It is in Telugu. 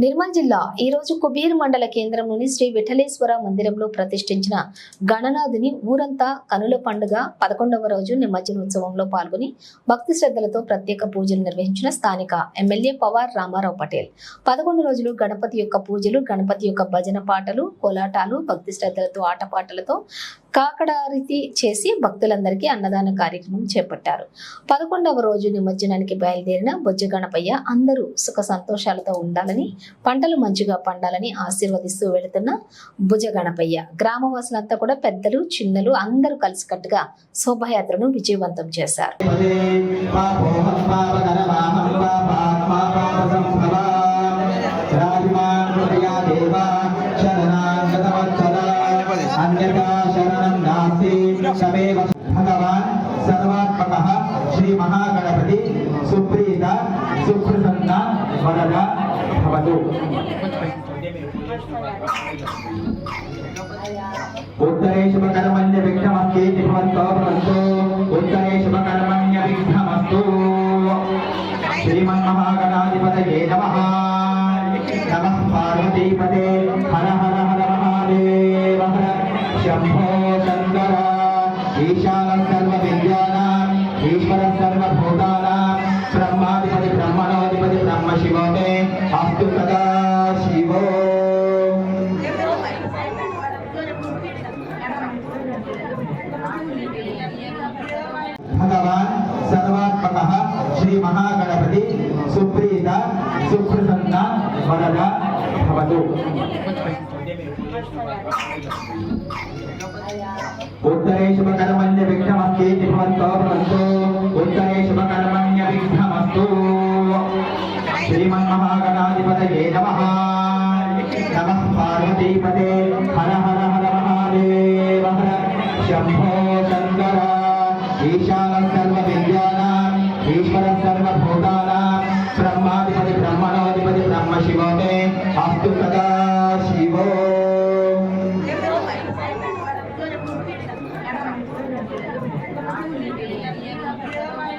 నిర్మల్ జిల్లా ఈ రోజు కుబీర్ మండల కేంద్రంలోని శ్రీ విఠలేశ్వర మందిరంలో ప్రతిష్ఠించిన గణనాథుని ఊరంతా కనుల పండుగ పదకొండవ రోజు నిమజ్జనోత్సవంలో పాల్గొని భక్తి శ్రద్ధలతో ప్రత్యేక పూజలు నిర్వహించిన స్థానిక ఎమ్మెల్యే పవార్ రామారావు పటేల్. పదకొండు రోజులు గణపతి యొక్క పూజలు గణపతి యొక్క భజన పాటలు కోలాటాలు భక్తి శ్రద్ధలతో ఆటపాటలతో కాకడారితి చేసి భక్తులందరికీ అన్నదాన కార్యక్రమం చేపట్టారు. పదకొండవ రోజు నిమజ్జనానికి బయలుదేరిన బొజ్జ గణపయ్య అందరూ సుఖ సంతోషాలతో ఉండాలని పంటలు మంచిగా పండాలని ఆశీర్వదిస్తూ వెళుతున్న భుజ గణపయ్య గ్రామవాసులంతా కూడా పెద్దలు చిన్నలు అందరూ కలిసికట్టుగా శోభయాత్రను విజయవంతం చేశారు. పదే అన్యథా శరణం నాస్తి సమేవ భగవాన్ సర్వాత్మకః శ్రీ మహాగణపతి సుప్రీత సుప్రసన్న వరద భవతు उत्तरे शुभकर्मण्य विघ्नमस्ति भवन्तो भवन्तु उत्तरे शुभकर्मण्य विघ्नमस्तु श्रीमन्महागणाधिपतये नमः नमः पार्वतीपते हर భగవాన్ సర్వాత్మక శ్రీ మహాగణపతి సుప్రీత సుప్రసన్న వరద భవతు. ఉత్తరే శుభకర్మణ్య విఘ్నమస్తి భవంతో భవంతు ఉత్తరే శుభకర్మణ్య విఘ్నమస్తు. శ్రీమన్మహాగణాధిపతయే నమః. నమః పార్వతీపతే. హర హర హర మహాదేవ హర. శంభో శంకర. ఈశాన సర్వవిద్యానాం. ఈశ్వర సర్వభూతానాం. బ్రహ్మాధిపతి బ్రహ్మణోధిపతి బ్రహ్మ శివో మే అస్తు సదా శివో. Thank you.